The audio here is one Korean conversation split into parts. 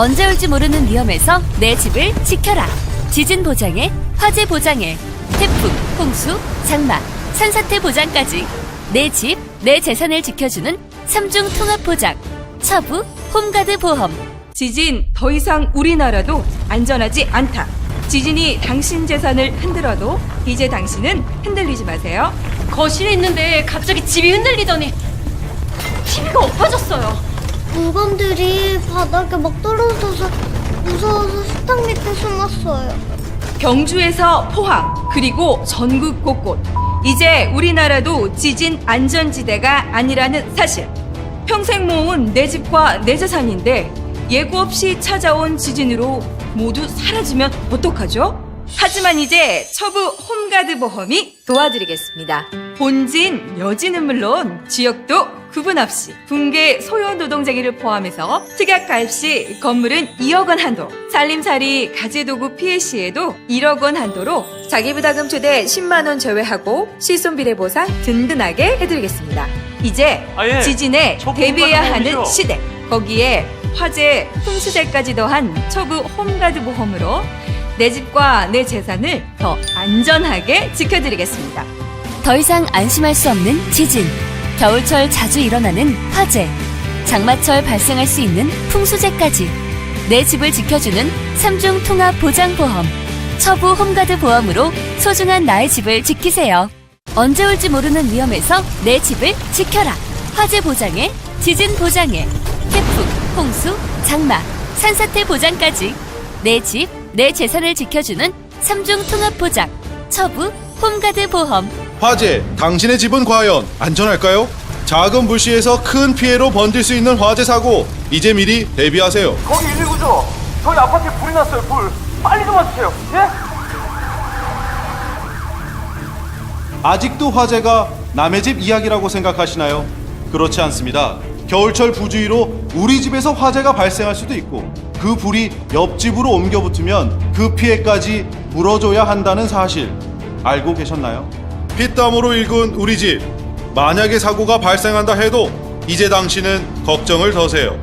언제 올지 모르는 위험에서 내 집을 지켜라. 지진 보장에 화재 보장에 태풍, 홍수, 장마, 산사태 보장까지 내 집, 내 재산을 지켜주는 삼중 통합 보장. 처부 홈가드 보험. 지진 더 이상 우리나라도 안전하지 않다. 지진이 당신 재산을 흔들어도 이제 당신은 흔들리지 마세요. 거실에 있는데 갑자기 집이 흔들리더니 TV가 엎어졌어요. 물건들이 바닥에 막 떨어져서 무서워서 식탁 밑에 숨었어요. 경주에서 포항 그리고 전국 곳곳 이제 우리나라도 지진 안전지대가 아니라는 사실 평생 모은 내 집과 내 재산인데 예고 없이 찾아온 지진으로 모두 사라지면 어떡하죠? 하지만 이제 처부 홈가드 보험이 도와드리겠습니다. 본진, 여진은 물론 지역도 구분 없이 붕괴 소요 노동쟁이를 포함해서 특약 가입 시 건물은 2억 원 한도, 살림살이 가재도구 피해 시에도 1억 원 한도로 자기부담금 최대 10만 원 제외하고 실손비례 보상 든든하게 해드리겠습니다. 이제 아, 예. 지진에 대비해야 하는. 시대 거기에 화재, 풍수재까지 더한 초부 홈가드 보험으로 내 집과 내 재산을 더 안전하게 지켜드리겠습니다. 더 이상 안심할 수 없는 지진. 겨울철 자주 일어나는 화재. 장마철 발생할 수 있는 풍수재까지. 내 집을 지켜주는 삼중 통합 보장보험. 처부 홈가드 보험으로 소중한 나의 집을 지키세요. 언제 올지 모르는 위험에서 내 집을 지켜라. 화재 보장에, 지진 보장에, 태풍, 홍수, 장마, 산사태 보장까지. 내 집, 내 재산을 지켜주는 삼중 통합 보장. 처부 홈가드 보험. 화재, 당신의 집은 과연 안전할까요? 작은 불씨에서 큰 피해로 번질 수 있는 화재 사고, 이제 미리 대비하세요. 거기 119죠? 저희 아파트에 불이 났어요, 불. 빨리 좀 와주세요. 예? 아직도 화재가 남의 집 이야기라고 생각하시나요? 그렇지 않습니다. 겨울철 부주의로 우리 집에서 화재가 발생할 수도 있고 그 불이 옆집으로 옮겨 붙으면 그 피해까지 물어줘야 한다는 사실 알고 계셨나요? 피땀으로 일군 우리 집 만약에 사고가 발생한다 해도 이제 당신은 걱정을 더세요.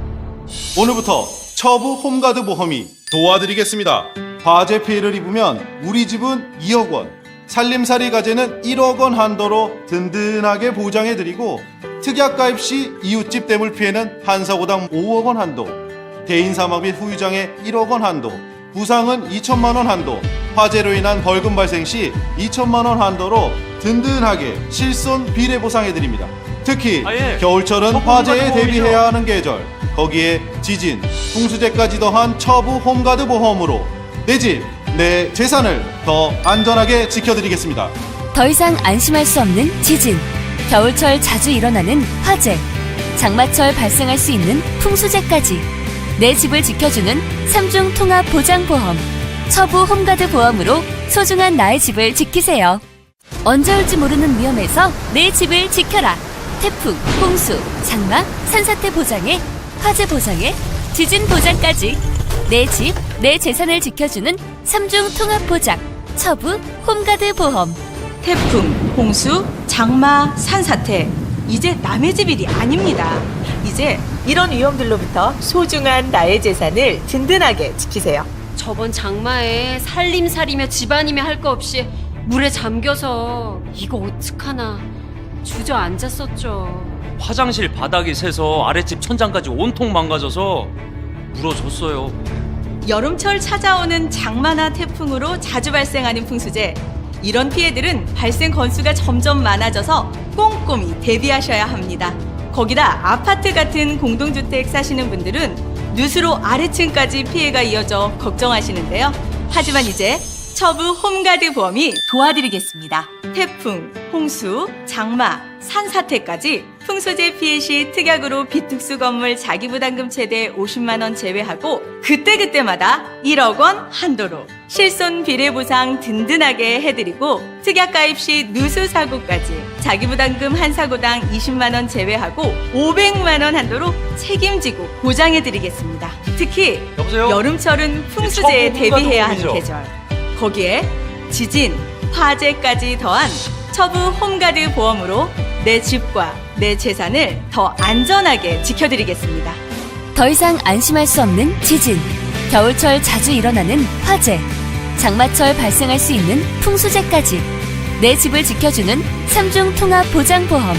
오늘부터 처부 홈가드 보험이 도와드리겠습니다. 화재 피해를 입으면 우리 집은 2억 원, 살림살이 가재는 1억 원 한도로 든든하게 보장해드리고 특약 가입 시 이웃집 대물 피해는 한 사고당 5억 원 한도, 대인 사망 및 후유장애 1억 원 한도, 부상은 2천만 원 한도, 화재로 인한 벌금 발생 시 2천만 원 한도로 든든하게 실손 비례 보상해드립니다. 특히 아, 예. 겨울철은 화재에. 대비해야 하는 계절 거기에 지진, 풍수재까지 더한 처부 홈가드 보험으로 내 집, 내 재산을 더 안전하게 지켜드리겠습니다. 더 이상 안심할 수 없는 지진. 겨울철 자주 일어나는 화재. 장마철 발생할 수 있는 풍수재까지. 내 집을 지켜주는 삼중 통합 보장보험. 처부 홈가드 보험으로 소중한 나의 집을 지키세요. 언제 올지 모르는 위험에서 내 집을 지켜라. 태풍, 홍수, 장마, 산사태 보장에, 화재 보장에, 지진 보장까지. 내 집, 내 재산을 지켜주는 삼중 통합 보장. 처부 홈가드 보험. 태풍, 홍수, 장마, 산사태 이제 남의 집 일이 아닙니다. 이제 이런 위험들로부터 소중한 나의 재산을 든든하게 지키세요. 저번 장마에 살림살이며 집안이며 할 거 없이 물에 잠겨서 이거 어떡하나 주저앉았었죠. 화장실 바닥이 새서 아랫집 천장까지 온통 망가져서 물어줬어요. 여름철 찾아오는 장마나 태풍으로 자주 발생하는 풍수재. 이런 피해들은 발생 건수가 점점 많아져서 꼼꼼히 대비하셔야 합니다. 거기다 아파트 같은 공동주택 사시는 분들은 누수로 아래층까지 피해가 이어져 걱정하시는데요. 하지만 이제 처부 홈가드 보험이 도와드리겠습니다. 태풍, 홍수, 장마, 산사태까지 풍수재 피해 시 특약으로 비특수 건물 자기부담금 최대 50만 원 제외하고 그때그때마다 1억 원 한도로 실손 비례 보상 든든하게 해드리고 특약 가입 시 누수 사고까지 자기부담금 한 사고당 20만 원 제외하고 500만 원 한도로 책임지고 보장해드리겠습니다. 특히 여보세요? 여름철은 풍수재에 대비해야 하는 계절. 거기에 지진, 화재까지 더한 처부 홈가드 보험으로 내 집과 내 재산을 더 안전하게 지켜드리겠습니다. 더 이상 안심할 수 없는 지진, 겨울철 자주 일어나는 화재, 장마철 발생할 수 있는 풍수재까지 내 집을 지켜주는 삼중 통합 보장 보험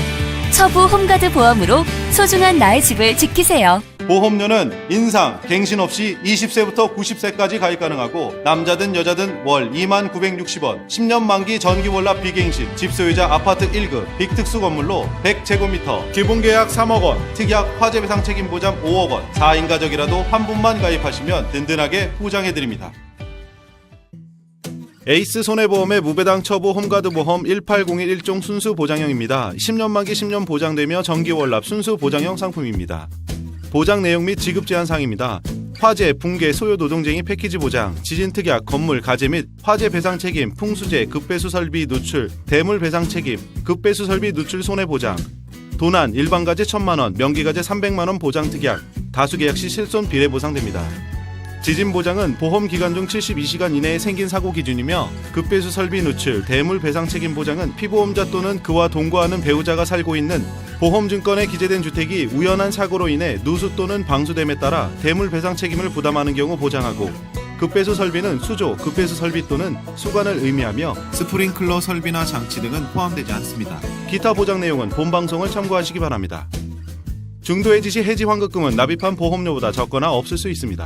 처부 홈가드 보험으로 소중한 나의 집을 지키세요. 보험료는 인상, 갱신 없이 20세부터 90세까지 가입 가능하고 남자든 여자든 월 2만 960원 10년 만기 전기월납 비갱신 집소유자 아파트 1급 빅특수 건물로 100제곱미터 기본 계약 3억 원 특약 화재배상 책임 보장 5억 원 4인 가족이라도 한 분만 가입하시면 든든하게 보장해드립니다. 에이스 손해보험의 무배당 처부 홈가드 보험 1801 1종 순수 보장형입니다. 10년 만기 10년 보장되며 정기월납 순수 보장형 상품입니다. 보장 내용 및 지급 제한 사항입니다. 화재, 붕괴, 소요 노동쟁이 패키지 보장, 지진 특약, 건물, 가재 및 화재 배상 책임, 풍수재, 급배수 설비 누출, 대물 배상 책임, 급배수 설비 누출 손해 보장, 도난, 일반 가재 1000만 원, 명기 가재 300만 원 보장 특약, 다수 계약 시 실손 비례 보상됩니다. 지진 보장은 보험 기간 중 72시간 이내에 생긴 사고 기준이며 급배수 설비 누출, 대물 배상 책임 보장은 피보험자 또는 그와 동거하는 배우자가 살고 있는 보험증권에 기재된 주택이 우연한 사고로 인해 누수 또는 방수됨에 따라 대물 배상 책임을 부담하는 경우 보장하고 급배수 설비는 수조, 급배수 설비 또는 수관을 의미하며 스프링클러 설비나 장치 등은 포함되지 않습니다. 기타 보장 내용은 본 방송을 참고하시기 바랍니다. 중도 해지 시 해지 환급금은 납입한 보험료보다 적거나 없을 수 있습니다.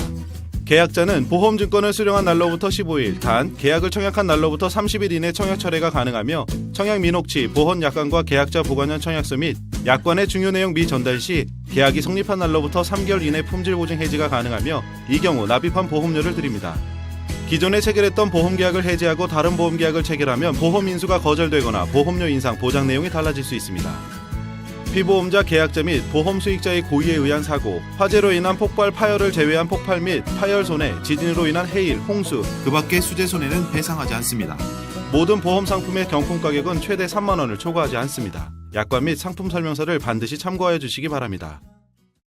계약자는 보험증권을 수령한 날로부터 15일, 단 계약을 청약한 날로부터 30일 이내 청약 철회가 가능하며 청약 민혹치, 보험 약관과 계약자 보관연 청약서 및 약관의 중요 내용 미 전달 시 계약이 성립한 날로부터 3개월 이내 품질 보증 해지가 가능하며 이 경우 납입한 보험료를 드립니다. 기존에 체결했던 보험 계약을 해지하고 다른 보험 계약을 체결하면 보험 인수가 거절되거나 보험료 인상 보장 내용이 달라질 수 있습니다. 피보험자 계약자 및 보험 수익자의 고의에 의한 사고, 화재로 인한 폭발 파열을 제외한 폭발 및 파열 손해, 지진으로 인한 해일, 홍수, 그 밖의 수재 손해는 배상하지 않습니다. 모든 보험 상품의 경품 가격은 최대 3만 원을 초과하지 않습니다. 약관 및 상품 설명서를 반드시 참고하여 주시기 바랍니다.